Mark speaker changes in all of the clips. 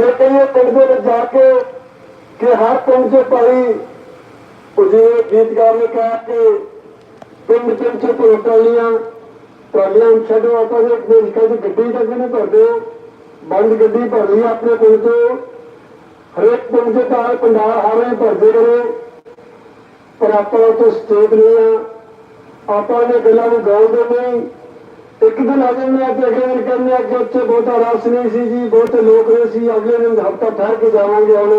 Speaker 1: ਜੇ ਕਹੀਏ ਪਿੰਡ ਦੇ ਵਿੱਚ ਜਾ ਕੇ ਕਿ ਹਰ ਪਿੰਡ 'ਚ ਭਾਈ ਉਹ ਗੀਤਕਾਰ ਨੇ ਕਿਹਾ ਕਿ ਪਿੰਡ ਪਿੰਡ 'ਚ ਭੋ ਟਾਲੀਆਂ ਟਾਲੀਆਂ ਨੂੰ ਛੱਡੋ, ਆਪਾਂ ਦੇ ਦੇਸ਼ਕਾਂ ਦੀ ਗੱਡੀ ਤੱਕ ਨਹੀਂ ਭਰਦੇ ਬੰਦ ਗੱਡੀ ਭਰ ਲਈ ਆਪਣੇ ਪਿੰਡ 'ਚ ਹਰੇਕ ਪਿੰਡ 'ਚ ਤਾਂ ਪੰਡਾਲ ਹਾਰੇ ਭਰਦੇ ਰਹੇ। ਪਰ ਆਪਾਂ ਉਹ ਤੋਂ ਸਟੇਟ ਨਹੀਂ ਆ। ਆਪਾਂ ਨੇ ਗੱਲਾਂ ਨੂੰ ਗਾਉਂਦੇ ਨਹੀਂ। ਇੱਕ ਦਿਨ ਆ ਜਾਂਦੇ ਆ ਅਗਲੇ ਦਿਨ ਕਹਿੰਦੇ ਅੱਗੇ ਉੱਥੇ ਬਹੁਤਾ ਰਸ ਨਹੀਂ ਸੀ ਜੀ, ਬਹੁਤੇ ਲੋਕ ਨਹੀਂ ਸੀ। ਅਗਲੇ ਦਿਨ ਹਫਤਾ ਠਹਿਰ ਕੇ ਜਾਵਾਂਗੇ ਹੁਣ।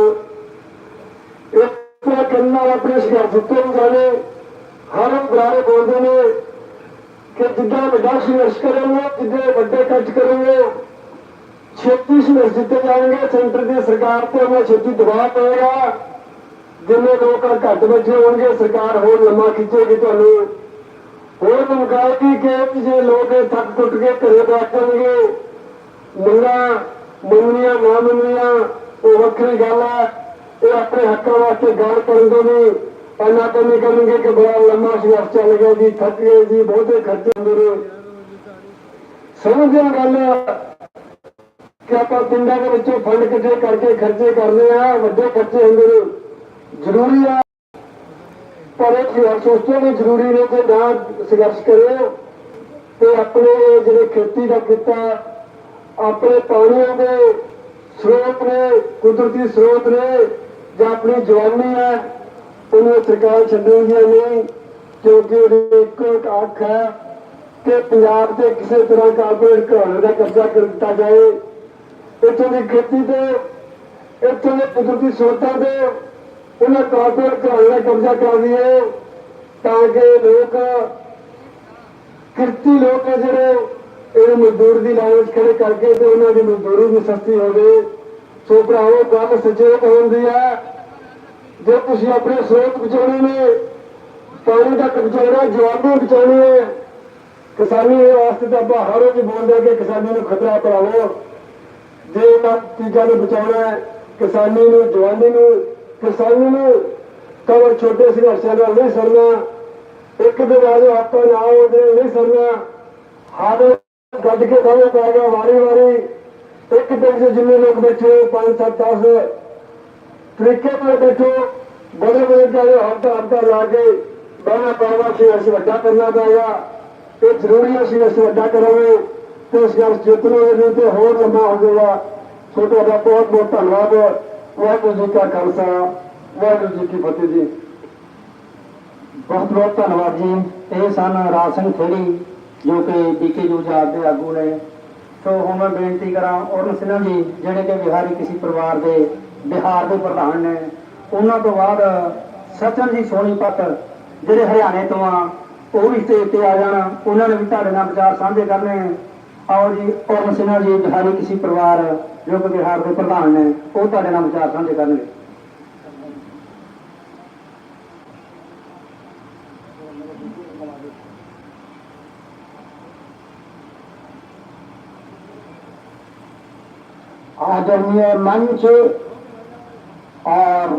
Speaker 1: ਇਸ ਤਰ੍ਹਾਂ ਆਪਣੇ ਸ਼ਿਕਾਰ ਸੁੱਤੇ ਨੂੰ ਜਾਣੇ ਹਰ ਬੁਲਾਰੇ ਬੋਲਦੇ ਨੇ ਕਿ ਜਿੱਦਾਂ ਵੱਡਾ ਸੰਘਰਸ਼ ਕਰੋਗੇ, ਜਿੱਦਾਂ ਵੱਡੇ ਕੱਟ ਕਰੋਗੇ, ਛੇਤੀ ਸੰਘਰਸ਼ ਜਿੱਤੇ ਜਾਣਗੇ। ਸੈਂਟਰ ਦੀ ਸਰਕਾਰ ਤੇ ਉਹਨਾਂ ਛੇਤੀ ਦਬਾਅ ਪਏਗਾ। ਜਿੰਨੇ ਲੋਕ ਘੱਟ ਬੈਠੇ ਹੋਣਗੇ, ਸਰਕਾਰ ਹੋਰ ਲੰਮਾ ਖਿੱਚੇਗੀ ਤੁਹਾਨੂੰ। ਹੋਰ ਧਮਕਾਏਗੀ ਕਿ ਜੇ ਲੋਕ ਥੱਕ ਟੁੱਟ ਕੇ ਘਰੇ ਬੈਠਣਗੇ ਮੰਗਾ ਮੰਗਣੀਆਂ ਨਾ ਮੰਨੀਆਂ, ਉਹ ਵੱਖਰੀ ਗੱਲ ਹੈ, ਇਹ ਆਪਣੇ ਹੱਕਾਂ ਵਾਸਤੇ ਗੱਲ ਕਰਨ ਤੋਂ ਵੀ ਇੰਨਾ ਤਾਂ ਨਹੀਂ ਕਰਨਗੇ ਕਿ ਬੜਾ ਲੰਮਾ ਸੰਘਰਸ਼ ਚੱਲ ਗਿਆ ਜੀ, ਥੱਕ ਗਏ ਜੀ, ਬਹੁਤੇ ਖਰਚੇ ਹੁੰਦੇ ਨੇ। ਸਮਝਿਆ ਗੱਲ ਕਿ ਆਪਾਂ ਪਿੰਡਾਂ ਦੇ ਵਿੱਚੋਂ ਫੰਡ ਕਿੱਥੇ ਕਰਕੇ ਖਰਚੇ ਕਰਦੇ ਆ, ਵੱਡੇ ਖਰਚੇ ਹੁੰਦੇ ਨੇ। ਜ਼ਰੂਰੀ ਆ ਪਰ ਇਹ ਸੰਘਰਸ਼ ਵੀ ਜ਼ਰੂਰੀ ਨੇ ਕਿ ਨਾ ਸੰਘਰਸ਼ ਕਰੇ ਤੇ ਆਪਣੇ ਜਿਹੜੇ ਖੇਤੀ ਦਾ ਕੀਤਾ ਆਪਣੇ ਪਾਣੀਆਂ ਦੇ ਸਰੋਤ ਨੇ, ਕੁਦਰਤੀ ਸਰੋਤ ਨੇ ਜਾਂ ਆਪਣੀ ਜਵਾਨੀ ਹੈ, ਉਹਨੂੰ ਸਰਕਾਰ ਛੱਡੇਗੀ ਨਹੀਂ, ਕਿਉਂਕਿ ਉਹਦੀ ਇੱਕੋ ਇੱਕ ਅੱਖ ਹੈ ਕਿ ਪੰਜਾਬ ਤੇ ਕਿਸੇ ਤਰ੍ਹਾਂ ਕਾਰਪੋਰੇਟ ਘਰਾਣੇ ਦਾ ਕਬਜ਼ਾ ਕਰ ਦਿੱਤਾ ਜਾਏ। ਇੱਥੋਂ ਦੀ ਖੇਤੀ ਤੇ, ਇੱਥੋਂ ਦੇ ਕੁਦਰਤੀ ਸਰੋਤਾਂ ਤੇ ਉਹਨਾਂ ਕਾਰਪੋਰੇਟ ਘਰਾਂ ਦਾ ਕਬਜ਼ਾ ਕਰ ਦਈਏ ਤਾਂ ਕਿ ਲੋਕ, ਕਿਰਤੀ ਲੋਕ ਨੇ ਜਿਹੜੇ ਇਹ ਮਜ਼ਦੂਰ ਦੀ ਲਾਈਨ ਖੜੇ ਕਰਕੇ ਤੇ ਉਹਨਾਂ ਦੀ ਮਜ਼ਦੂਰੀ ਵੀ ਸਸਤੀ ਹੋਵੇ ਸੋ ਭਰਾਵੋ, ਗੱਲ ਸੁਚੇਤ ਹੁੰਦੀ ਹੈ। ਜੇ ਤੁਸੀਂ ਆਪਣੇ ਸਰੋਤ ਬਚਾਉਣੇ ਨੇ, ਪਾਣੀ ਤੱਕ ਬਚਾਉਣਾ ਜਵਾਨੀ ਬਚਾਉਣੀ ਹੈ, ਕਿਸਾਨੀ ਦੇ ਵਾਸਤੇ ਤਾਂ ਆਪਾਂ ਹਰ ਰੋਜ਼ ਬੋਲਦੇ ਹਾਂ ਕਿ ਕਿਸਾਨੀ ਨੂੰ ਖਤਰਾ ਭਰਾਵੋ। ਜੇ ਇਹਨਾਂ ਚੀਜ਼ਾਂ ਨੂੰ ਬਚਾਉਣਾ ਹੈ, ਕਿਸਾਨੀ ਨੂੰ, ਜਵਾਨੀ ਨੂੰ ਕਿਸਾਨਾਂ ਨੂੰ ਕਵਰ ਛੋਟੇ ਸੰਘਰਸ਼ਾਂ ਨਾਲ ਨਹੀਂ ਸਰਨਾ ਇੱਕ ਦਿਨ ਆ ਜਾਓ ਆਪਾਂ ਨਾ ਉਹਦੇ ਨਹੀਂ ਸਰਨਾ ਹਰ ਗੱਡ ਕੇ ਬਾਹਰ ਪੈਗਾ ਵਾਰੀ ਵਾਰੀ। ਇੱਕ ਦਿਨ 'ਚ ਜਿੰਨੇ ਲੋਕ ਬੈਠੇ 5 7 10 ਤਰੀਕੇ ਨਾਲ ਬੈਠੋ। ਬੜੇ ਬੜੇ ਜਾਏ ਹਫਤਾ ਹਫਤਾ ਲਾ ਕੇ ਬਾਹਰ ਪਾਵਾ ਸੀ ਅਸੀਂ ਵੱਡਾ ਕਰਨਾ ਪਏਗਾ ਇਹ ਜ਼ਰੂਰੀ ਹੈ ਸੀ ਅਸੀਂ ਵੱਡਾ ਕਰਾਂਗੇ ਤੇ ਇਸ ਗੱਲ ਜਿੱਤਣਾ ਤੇ ਹੋਰ ਲੰਮਾ ਹੋ ਜਾਏਗਾ ਸੋ ਤੁਹਾਡਾ ਬਹੁਤ ਬਹੁਤ ਧੰਨਵਾਦ। ਵਾਹਿਗੁਰੂ ਜੀ ਕਾ ਖਾਲਸਾ, ਵਾਹਿਗੁਰੂ ਜੀ ਕੀ ਫਤਿਹ ਜੀ।
Speaker 2: ਬਹੁਤ ਬਹੁਤ ਧੰਨਵਾਦ ਜੀ। ਇਹ ਸਨ ਰਾਜ ਸਿੰਘ ਥੇੜੀ ਜੋ ਕਿ ਬੀਕੇ ਜੂਜਾਤ ਦੇ ਆਗੂ ਨੇ। ਸੋ ਹੁਣ ਮੈਂ ਬੇਨਤੀ ਕਰਾਂ ਔਰਨ ਸਿੰਘਾਂ ਜੀ, ਜਿਹੜੇ ਕਿ ਬਿਹਾਰੀ ਕਿਸੇ ਪਰਿਵਾਰ ਦੇ, ਬਿਹਾਰ ਦੇ ਪ੍ਰਧਾਨ ਨੇ, ਉਹਨਾਂ ਤੋਂ ਬਾਅਦ ਸਚਨ ਜੀ ਸੋਨੀਪਤ ਜਿਹੜੇ ਹਰਿਆਣੇ ਤੋਂ ਆ, ਉਹ ਵੀ ਸਟੇਜ ਤੇ ਆ ਜਾਣ। ਉਹਨਾਂ ਨੇ ਵੀ ਤੁਹਾਡੇ ਨਾਲ ਵਿਚਾਰ ਸਾਂਝੇ ਕਰਨੇ। ਆਓ ਜੀ ਔਰਨ ਸਿੰਘਾਂ ਜੀ, ਬਿਹਾਰੀ ਕਿਸੇ ਪਰਿਵਾਰ ਜੋ ਕਿ ਬਿਹਾਰ ਦੇ ਪ੍ਰਧਾਨ ਨੇ ਉਹ ਤੁਹਾਡੇ ਨਾਲ ਵਿਚਾਰ ਸਾਂਝੇ ਕਰਨਗੇ
Speaker 1: आदरणीय मंच और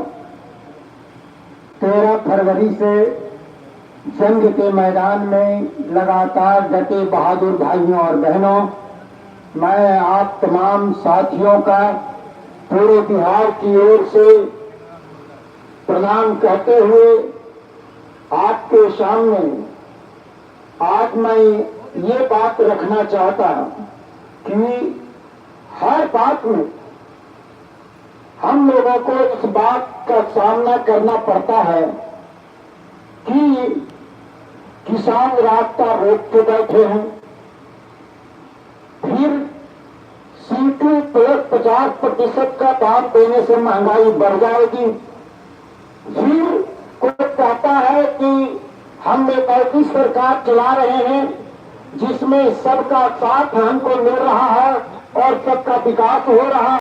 Speaker 1: तेरह फरवरी से जंग के मैदान में लगातार डटे बहादुर भाइयों और बहनों मैं आप तमाम साथियों का पूरे बिहार की ओर से प्रणाम कहते हुए आपके सामने आज मैं ये बात रखना चाहता हूँ कि हर बात में हम लोगों को इस बात का सामना करना पड़ता है कि किसान रास्ता रोक के बैठे हैं। सीटू प्लस पचास प्रतिशत का दाम देने से महंगाई बढ़ जाएगी फिर कोई कहता है कि हम एक ऐसी सरकार चला रहे हैं जिसमें सबका साथ हमको मिल रहा है और सबका विकास हो रहा